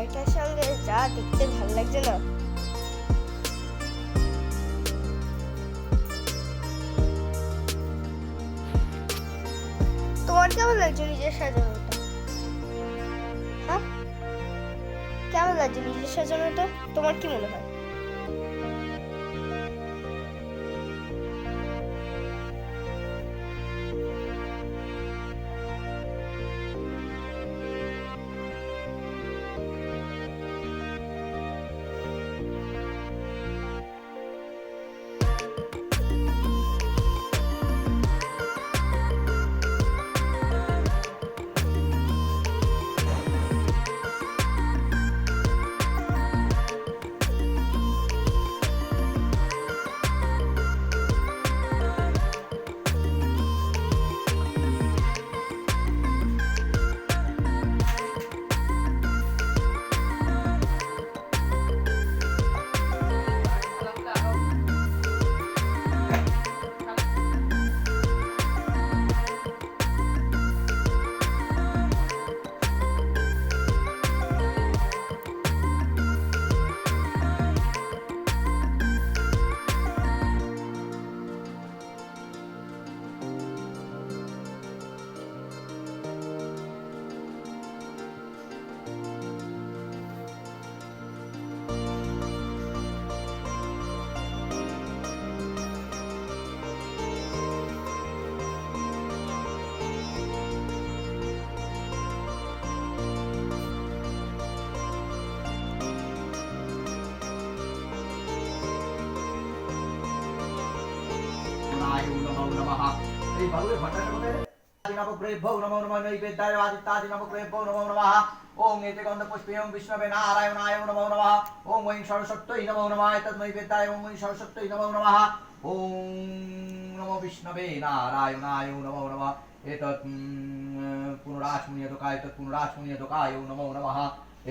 গাড়িটার সঙ্গে যা দেখতে ভালো লাগছে না তোমার কেমন লাগছে নিজের সাজানোটা? হ্যাঁ? কেমন লাগছে নিজের সাজানোটা? তোমার কি মনে হয়? नारायण नमो नमः श्री भगवे भट्टाचार्य नमो नमो नमः नैवेद्याय आदित्यादि नमो नमो नमः ओम एते गन्ध पुष्पेयं विष्णवे नारायणाय नमो नमः ओम वै सरस्वत्यै नमो नमः एतत् नैवेद्याय ओम वै सरस्वत्यै नमो नमः ओम नमो विष्णवे नारायणाय नमो नमः एतत् पुनरास्मुनियतकाय एतत् पुनरास्मुनियतकाय नमो नमः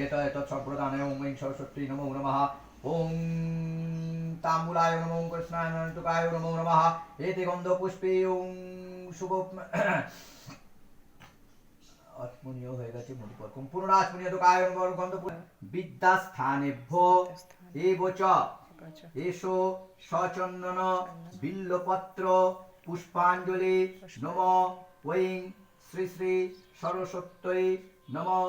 एत एतत् सम्प्रदानाय ओम वै सरस्वत्यै नमो नमः ओम ताम्बूलाय नमो कृष्णायनटुकाय नमो। नमः एते गन्धपुष्पे ॐ শুভ আত্মনীয় হয়ে গেছে মধুপরকম পুনরাত্মনীয় দোকায় গন্ধ বিদ্যা স্থানে ভো এব চ এসো সচন্দন বিল্লপত্র পুষ্পাঞ্জলি নম ঐং শ্রী শ্রী সরস্বত্যৈ নমো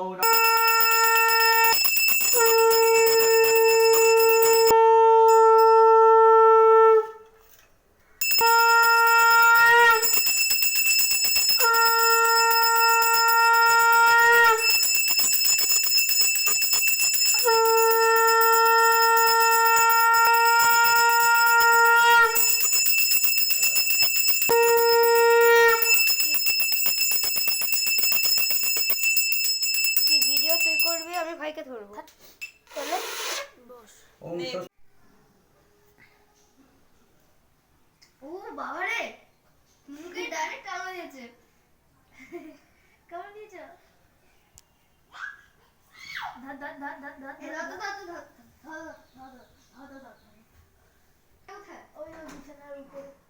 করবি ধরবো তাহলে ও বাবা রে মুখে ডাইরেক্ট কামড় দিয়েছে কামড় দিয়েছে ধর ধর ধর ধর ধর ধর ধর ধর ধর ধর ধর ধর ধর ধর বিছানার উপরে